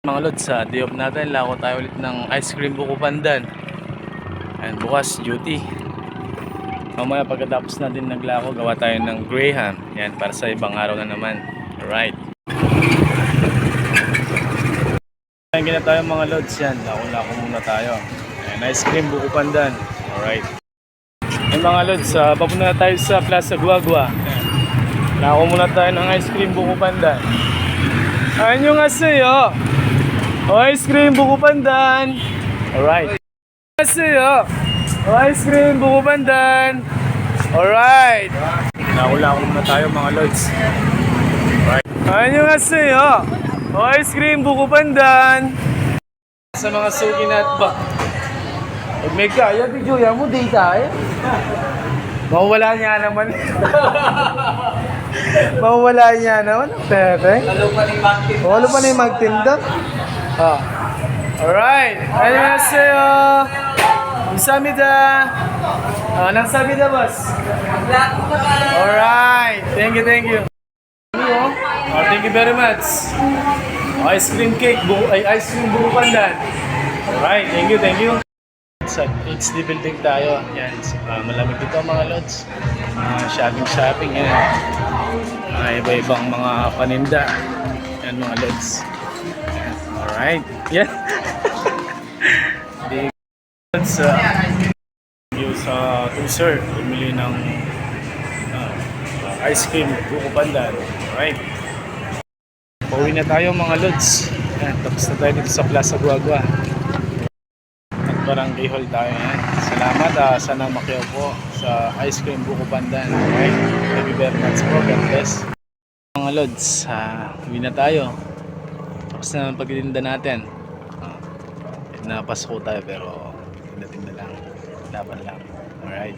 Mga lods, sa day off natin, lako tayo ulit ng ice cream buko pandan. And bukas, duty. Mamaya pagkatapos natin naglako, gawa tayo ng Graham. Yan, para sa ibang araw na naman. Alright. Ayan na tayo mga lods yan. Lako-lako muna tayo. Ayan, ice cream buko pandan. Alright. Ayan mga lods, uh, papunta na tayo sa Plaza Guagua. Lako muna tayo ng ice cream buko pandan. Ayan yung asayo. O ice cream buko pandan. Alright. Asayo. O ice cream buko pandan. Alright. Nakula ko muna tayo mga lods. Alright. Ayan yung asayo. O ice cream buko pandan. Sa mga suki na at ba. Pag may kaya, bigyan mo, di tayo. Mawala niya naman. Mawala niya naman. Pepe. Lalo pa ni Martin. Wala pa na yung magtinda. Ah. Alright. Annyeonghaseyo. Kamsahamnida. Ah, nang sabida, boss. Lahat ko na Alright. Thank you, thank you. Oh, thank you very much. Ice cream cake, bu ay ice cream buko pandan. Alright, thank you, thank you. Sa HD building tayo. Yan, ah, malamig dito mga lods. Uh, shopping, shopping. Yan. Mga iba-ibang mga paninda. Yan mga lods. Alright. Di lods. Uh, yung sa Tuser, bumili ng ah, ice cream, buko pandan. Alright. Pauwi na tayo mga lods. Yan, tapos na tayo dito sa Plaza Guagua. At barangay hall tayo yan. Salamat ah, sana makiyaw sa ice cream buko pandan. Alright. You very much po. God bless. Mga lods, ah, uwi na tayo. Tapos na ang pagtitinda natin. Ah, napasko tayo pero tinda-tinda lang. Laban lang. Alright.